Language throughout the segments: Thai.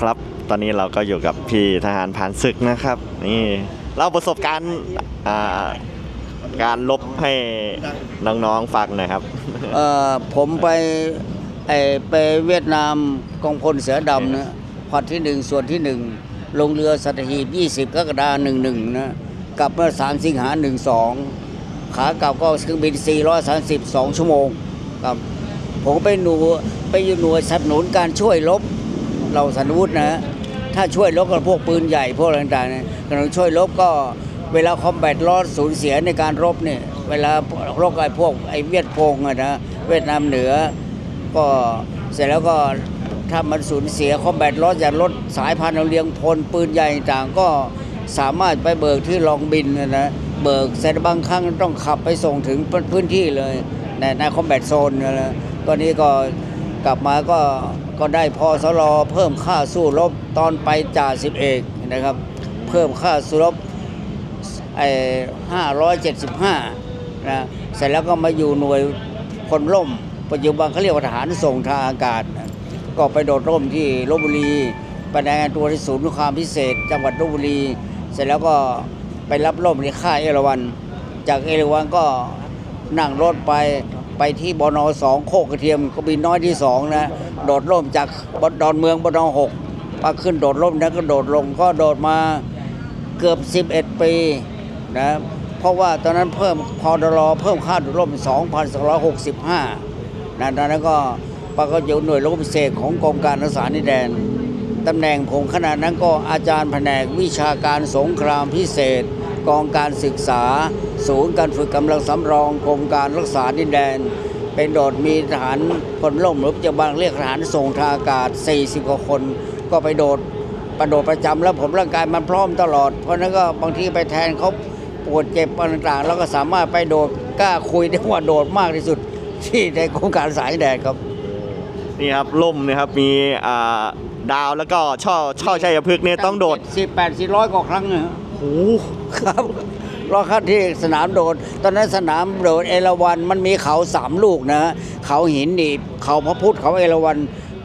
ครับ ตอนนี้เราก็อยู่กับพี่ทหารผ่านศึกนะครับ นี่เล่าประสบการณ์อ่าการลบให้น้องๆฟังหน่อยครับ เอ่อผมไปไอไปเวียดนามกองพลเสือดำนะพอดที่หนึ่งส่วนที่หนึ่งลงเรือสัตหีบ 20กรกฎาคม11 นะ กลับเมื่อ 3 สิงหา 12 ขากลับก็เครื่องบิน 432 ชั่วโมงครับผมไปหนูไปอยู่หน่วยสนับสนุนการช่วยรบ เราสันวุฒินะถ้าช่วยรบกับพวกปืนใหญ่พวกอะไรต่างๆเนี่ยการช่วยรบก็เวลาคอมแบทลอสสูญเสียในการรบเนี่ยเวลารบกับไอ้พวกไอ้เวียดพงอะนะเวียดนามเหนือ ก็เสร็จแล้วก็ถ้ามันสูญเสียคอมแบทลอสอย่างรถสายพันธุ์เรียงพลปืนใหญ่ต่างก็สามารถไปเบิกที่ลองบินนะเบิกเสร็จบางครั้งต้องขับไปส่งถึงพื้นที่เลยในในคอมแบทโซนนะนะก็นี้ก็ กลับมาก็ก็ได้พอสลอเพิ่มค่าสู้รบตอนไปจ่าสิบเอกนะครับ เพิ่มค่าสู้รบไอ้ห้าร้อยเจ็ดสิบห้านะเสร็จแล้วก็มาอยู่หน่วยพลร่ม ปัจจุบันเขาเรียกว่าทหารส่งทางอากาศ ก็ไปโดดร่มที่ลบบุรีไปรายงานตัวที่ศูนย์ครามพิเศษ จังหวัดลบบุรี เสร็จแล้วก็ไปรับร่มที่ค่ายเอราวัน จากเอราวันก็นั่งรถไป ไปที่บนสองโคกกระเทียมก็บินน้อยที่สองนะ โดดร่มจากดอนเมืองบนหกมาขึ้นโดดร่มนั้นก็โดดลงก็โดดมาเกือบ 11 ปีนะเพราะว่าตอนนั้นเพิ่มพอดรอเพิ่มค่าโดุลร่ม 2,265นะตอนนั้นก็ปก็อยู่หน่วยรบพิเศษของกรมการรักษาดินแดนตำแหน่งผมขณะนั้นก็อาจารย์แผนกวิชาการสงครามพิเศษ กองการศึกษา ศูนย์การฝึกกำลังสำรองกรมการรักษาดินแดน เป็นโดดมีทหารพลร่มหรือปัจจุบันเรียกทหารส่งทางอากาศ 40 กว่าคน ก็ไปโดดประโดดประจำแล้วผมร่างกายมันพร้อมตลอด เพราะฉะนั้นก็บางทีไปแทนเขาปวดเจ็บอะไรต่างๆ แล้วก็สามารถไปโดดกล้าคุยได้ว่าโดดมากที่สุด ที่ในโครงการสายแดดครับ นี่ครับล่มนะครับมีอ่าดาวแล้วก็ช่อช่อชัยพฤกษ์เนี่ยต้องโดดสิบแปดสี่ร้อยกว่าครั้งนะโอ้โห ครับรอคัดที่สนามโดด ตอนนั้นสนามโดดเอราวันมันมีเขาสามลูกนะ เขาหินหนีบเขาพระพุทธเขาเอราวัน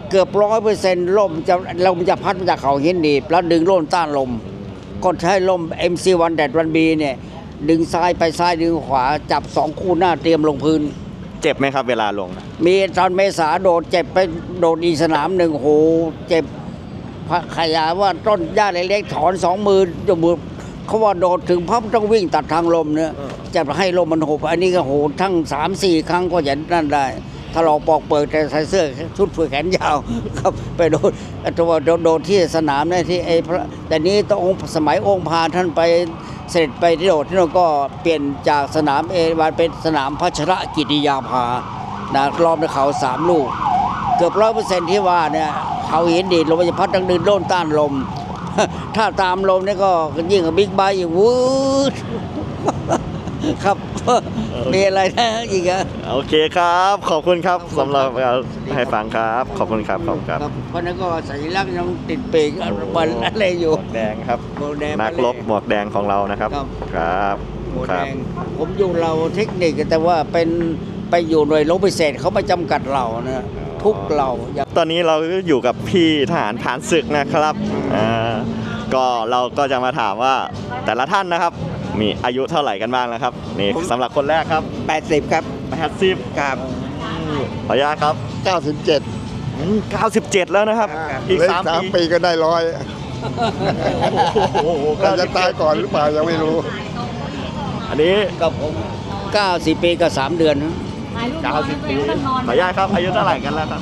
เกือบร้อยเปอร์เซ็นต์ลมจะลมจะพัดมาจากเขาหินหนีบแล้วดึงร่มต้านลมก็ใช้ลม MC1 แดดวันบีเนี่ย ดึงซ้ายไปซ้ายดึงขวาจับสองคู่หน้าเตรียมลงพื้น เจ็บไหมครับเวลาลง มีตอนเมษาโดดเจ็บไปโดดอีกสนามหนึ่งโหเจ็บพระขยายว่าต้นหญ้าเล็กๆถอนสองมือจมือ เขาว่าโดดถึงพับต้องวิ่งตัดทางลมเนี่ยจะให้ลมมันหบอันนี้ก็โหทั้งสามสี่ครั้งก็จะนั่นได้ถ้าเราปอกเปิดแต่ใส่เสื้อชุดเฟือแขนยาวครับ ไปโดดตัวโดดโดดที่สนามเนี่ยที่ไอ้พระแต่นี้ต้ององค์สมัยองค์พาท่านไปเสด็จไปที่โดดที่เราก็เปลี่ยนจากสนามเอราวันเป็นสนามพัชรกิติยาภานะรอบในเขาสามลูก เกือบร้อยเปอร์เซ็นที่ว่าเนี่ยเขาหินดีดลมมันจะพัดดังดึงโดนต้านลม ถ้าตามลมนี่ก็ยิ่งกับบิ๊กไบค์อีกวืดครับมีอะไรนะอีกอะโอเคครับ ขอบคุณครับสำหรับการให้ฟังครับ ขอบคุณครับขอบคุณครับครับเพราะนั้นก็สัญลักษณ์ยังติดปีกบันอะไรอยู่หมวกแดงครับหมวกแดงนักรบหมวกแดงของเรานะครับ ครับครับหมวกคแดรับงผมอยู่เราเทคนิคแต่ว่าเป็นไปอยู่หน่วยรบพิเศษเขาไม่จำกัดเรานะ ทุกเราอย่าตอนนี้เราก็อยู่กับพี่ทหารผ่านศึกนะครับอ่าก็เราก็จะมาถามว่าแต่ละท่านนะครับ มีอายุเท่าไหร่กันบ้างนะครับนี่สำหรับคนแรกครับ80 ครับแปดสิบครับขออนุญาตครับ97 อืม97 แล้วนะครับอีกเหลืสามสามปีปีก็ได้ร้อยโอ้โหเราจะตายก่อนหรือเปล่ายังไม่รู้ อันนี้กับผม90 ปีกับ 3 เดือนนะ 90ปีขออนุญาตครับ อายุเท่าไหร่กันแล้วครับ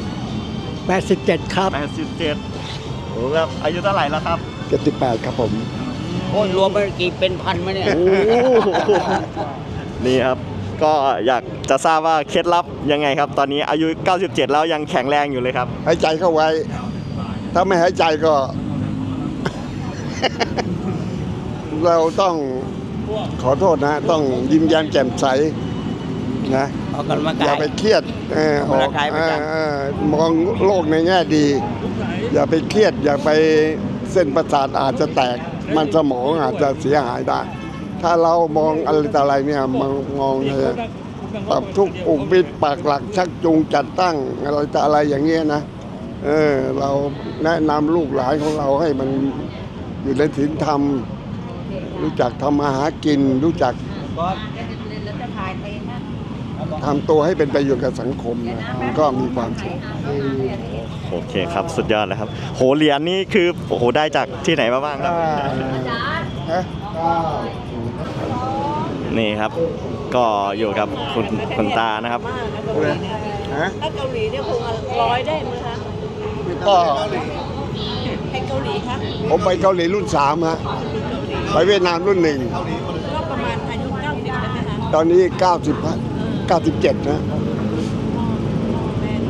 87 ครับ87โอ้ครับ อายุเท่าไหร่แล้วครับ 78 ครับผม โอ้ยรวมไปกี่เป็นพันไหมเนี่ยโอ้โหนี่ครับ ก็อยากจะทราบว่าเคล็ดลับยังไงครับ ตอนนี้อายุ 97 แล้วยังแข็งแรงอยู่เลยครับ หายใจเข้าไว้ ถ้าไม่หายใจก็ เราต้องขอโทษนะ ต้องยิ้มแย้มแจ่มใสนะ ออกกำลังายอกย่าไปเครียดเออออกกำลังกายประจำเออเออมองโลกในแง่ดี อย่าไปเครียด อย่าไปเส้นประสาทอาจจะแตก มันสมองอาจจะเสียหายได้ ถ้าเรามองอะไรต่ออะไรเนี่ยมองมองเลย ปรับทุกข์อุกปิดปากหลักชักจูงจัดตั้งอะไรต่ออะไรอย่างเงี้ยนะ เออ เราแนะนำลูกหลานของเราให้มันอยู่ในศีลธรรม รู้จักทำมาหากิน รู้จัก ทำตัวให้เป็นประโยชน์กับสังคมนะมันก็มีความสุข โอเคครับ สุดยอดเลยครับ โหเหรียญนี่คือโอ้โหได้จากที่ไหนมาบ้างครับ ฮะนี่ครับ ก็อยู่กับคุณคุณตานะครับ ฮะถ้าเกาหลีเนี่ยคงร้อยได้ไหมคะก็ให้เกาหลีคะผมไปเกาหลีรุ่นสามฮะไปเวียดนามรุ่นหนึ่ง ก็ประมาณอายุเก้าสิบแล้วนะคะตอนนี้ 90 97 นะ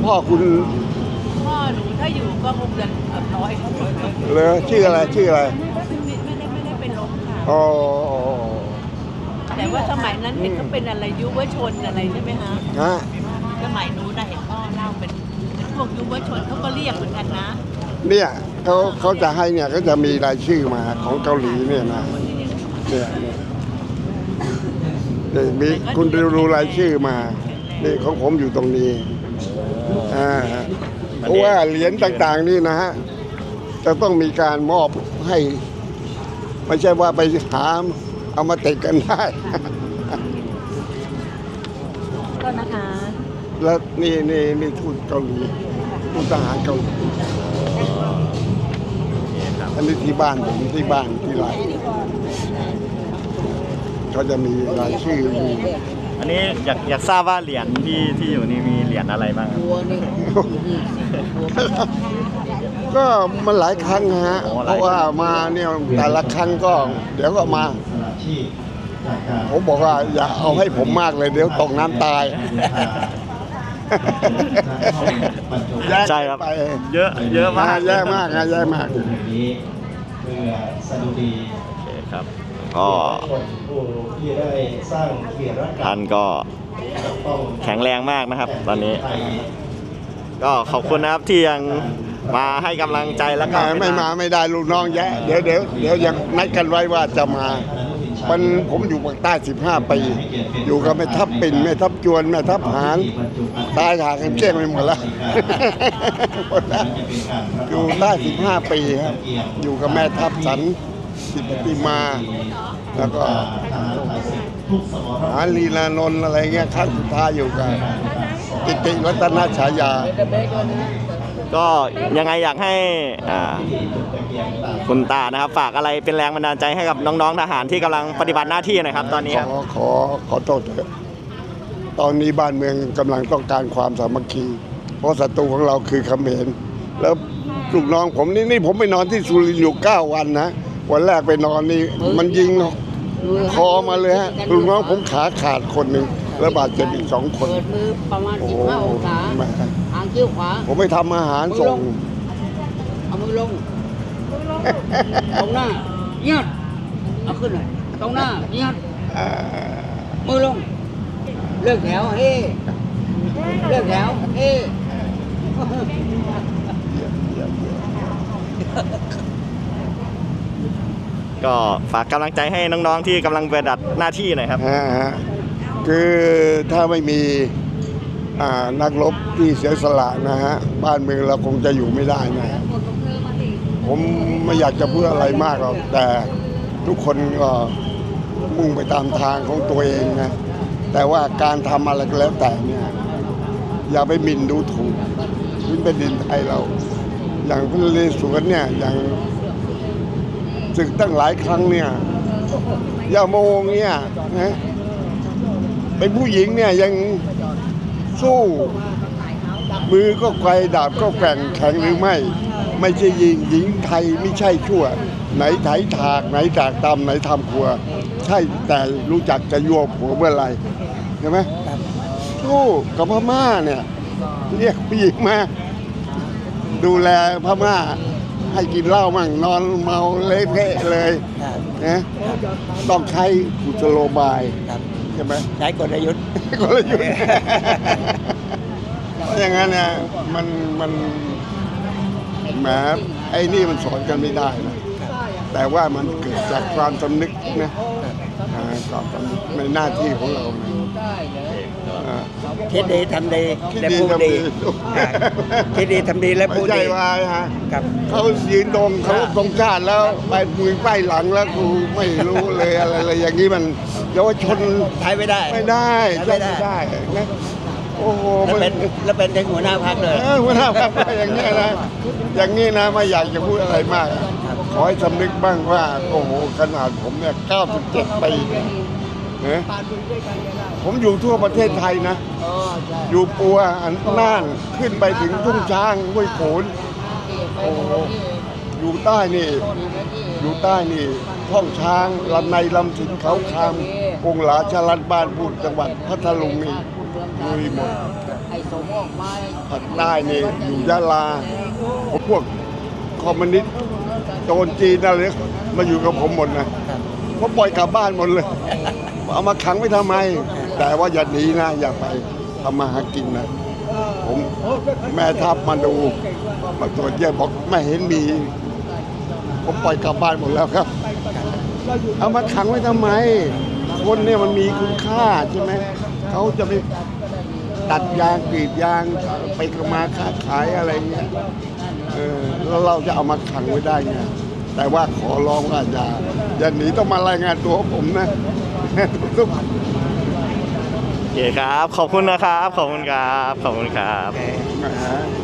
พ่อคุณพ่อหนูถ้าอยู่ก็คงจะเกือบร้อยเขาเลยเลยชื่ออะไรชื่ออะไรไม่ได้ไม่ได้เป็นลมค่ะอ๋อแต่ว่าสมัยนั้นเห็นเขาเป็นอะไรยุวชนอะไรใช่ไหมคะฮะสมัยนู้นน่ะเห็นพ่อเล่าเป็นเป็นพวกยุวชนเขาก็เรียกเหมือนกันนะเนี่ยเขาเขาจะให้เนี่ยก็จะมีรายชื่อมาของเกาหลีเนี่ยนะเนี่ยเนี่ยเนี่ยมีคุณดูดูรายชื่อมา นี่ของผมอยู่ตรงนี้อ่าเพราะว่าเหรียญต่างๆนี่นะฮะจะต้องมีการมอบให้ ไม่ใช่ว่าไปหาเอามาติดกันได้ก็นะคะ แล้วนี่นี่นี่ทูตเกาหลีทูตทหารเกาหลีอันนี้ที่บ้านผมที่บ้านที่ไร เขาจะมีรายชื่อมีอันนี้อยากอยากทราบว่าเหรียญที่ที่อยู่นี่มีเหรียญอะไรบ้างครับ ก็มันหลายครั้งฮะเพราะว่ามาเนี่ยแต่ละครั้งก็ เดี๋ยวก็มาผมบอกว่าอย่าเอาให้ผมมากเลยเดี๋ยวตกน้ำตายแยกใช่ครับ ไปเยอะเยอะมากแย่มากนะแย่มาก นี้เพื่อสดุดี โอเคครับก็คน ผู้ที่ได้สร้างเกียรติรักท่านก็ต้องแข็งแรงมากนะครับ ตอนนี้ไทยก็ขอบคุณนะครับที่ยังมาให้กำลังใจแล้วก็ไม่ไม่มาไม่ได้ลูกน้องแย่เดี๋ยวเดี๋ยวเดี๋ยวยังนัดกันไว้ว่าจะมา มันผมอยู่ปากใต้ 15 ปี อยู่กับแม่ทัพปิ่นแม่ทัพจวนแม่ทัพหางตายหากันเกลี้ยงไปหมดแล้ว หมดแล้วอยู่ใต้ 15 ปีครับ อยู่กับแม่ทัพสัน สิปฏิมา แล้วก็หาลีลานนท์อะไรเงี้ยครั้งสุดท้ายอยู่กับกิติรัตนฉายา ก็ยังไงอยากให้อ่าคุณตานะครับ ฝากอะไรเป็นแรงบันดาลใจให้กับน้องๆทหารที่กำลังปฏิบัติหน้าที่หนะครับ ตอนนี้ขคอรับขอขอโทษเถอะตอนนี้บ้านเมืองกำลังต้องการความสามัคคี เพราะศัตรูของเราคือเขมรแล้วลูกน้องผมนี่นี่ผมไปนอนที่สุรินทร์อยู่เก้าวันนะ วันแรกไปนอนนี่มันยิงคอมาเลยฮะลูกน้องผมขาขาดคนหนึ่งแล้วบาดเจ็บอีกสองคนเปิดมือประมาณโอ้โห15องศาแม่หางคิ้วขวาผมไปทำอาหารส่งเอามือลงตรงหน้าเยียดเอาขึ้นหน่อยตรงหน้าเยียดอ่ามือลงเลือกแถวเฮ้เลือกแถวเฮ้ ก็ฝากกำลังใจให้น้องๆที่กำลังปฏิบัติหน้าที่หน่อยครับ ฮะฮะคือถ้าไม่มีอ่านักรบที่เสียสละนะฮะ บ้านเมืองเราคงจะอยู่ไม่ได้นะฮะผมไม่อยากจะพูดอะไรมากหรอกแต่ทุกคนก็มุ่งไปตามทางของตัวเองนะ แต่ว่าการทำอะไรก็แล้วแต่เนี่ยอย่าไปหมิ่นดูถูกพื้นแผ่นดินไทยเรา อย่างพระนเรศวรเนี่ยอย่าง ศึกตั้งหลายครั้งเนี่ยอย่าโมงเนี่ยนะเป็นผู้หญิงเนี่ยยังสู้ มือก็ไกวดาบก็แกว่งแข็งหรือไม่ ไม่ใช่ยิงหญิงไทยไม่ใช่ชั่ว ไหนไถถากไหนจากตำไหนทำครัว ใช่แต่รู้จักจะยั่วผัวเมื่อไหรใช่ไหมสู้กับพม่าเนี่ย เรียกผู้หญิงมาดูแลพม่า ให้กินเหล้ามั่งนอนเมาเละเทะเลยนะต้องใช้กุศโลบายใช่ไหม ใช้กลยุทธ์ กลยุทธ์ เพราะอย่างนั้นเนี่ยมันมันแหมไอ้นี่มันสอนกันไม่ได้นะแต่ว่ามันเกิดจากความสำนึกนะอ่าความสำนึกในหน้าที่ของเรานะอ่า คิดดีทำดีคิดและดีพูดทำดีดีอ่าคิดดีทำดีและไม่พูดใช่ดีว่าฮะครับ เขายืนตรงเขาตรงชาติแล้วไปมือไปหลังแล้วกูไม่รู้เลยอะไรเลยอย่างนี้มันเยาวชนใช้ไม่ได้ ไม่ได้ใช้จ้ไม่องได้ไม่ได้นะโอ้โหแล้วมันเป็นแล้วเป็นถึงหัวหน้าพักเลย เออหัวหน้าพรรคก็อย่างนี้นะอย่างนี้นะไม่อยากจะพูดอะไรมากอะขอให้สำนึกบ้างว่าโอ้โหขนาดผมเนี่ย97ปีนะผมอยู่ทั่วประเทศไทยนะ อยู่ปัวอันน่านขึ้นไปถึงทุ่งช้างห้วยโขนโอ้โหอยู่ใต้นี่ อยู่ใต้นี่ท่องช้างลำในลำสินเขาคามกงหลาชลัดบ้านพูดจังหวัดพัทลุงนี่ลุยหมดภาคใต้นี่อยู่ยะลาพวกคอมมิวนิสต์โจรจีนอะไรมาอยู่กับผมหมดนะเขาปล่อยกลับบ้านหมดเลย เอามาขังไว้ทำไม แต่ว่าอย่าหนีนะ อย่าไปทำมาหากินนะ ผมแม่ทัพมาดูมาตรวจเยี่ยมบอกไม่เห็นมี ผมปล่อยกลับบ้านหมดแล้วครับ เอามาขังไว้ทำไม คนเนี่ยมันมีคุณค่าใช่ไหม เขาจะไปตัดยางกรีดยางไปกมาค้าขายอะไรเงี้ยเออแล้วเราจะเอามาขังไว้ได้ไงแต่ว่าขอร้องว่าอย่าอย่าหนีต้องมารายงานตัวผมนะทุก โอเคครับ ขอบคุณนะครับ ขอบคุณครับ ขอบคุณครับ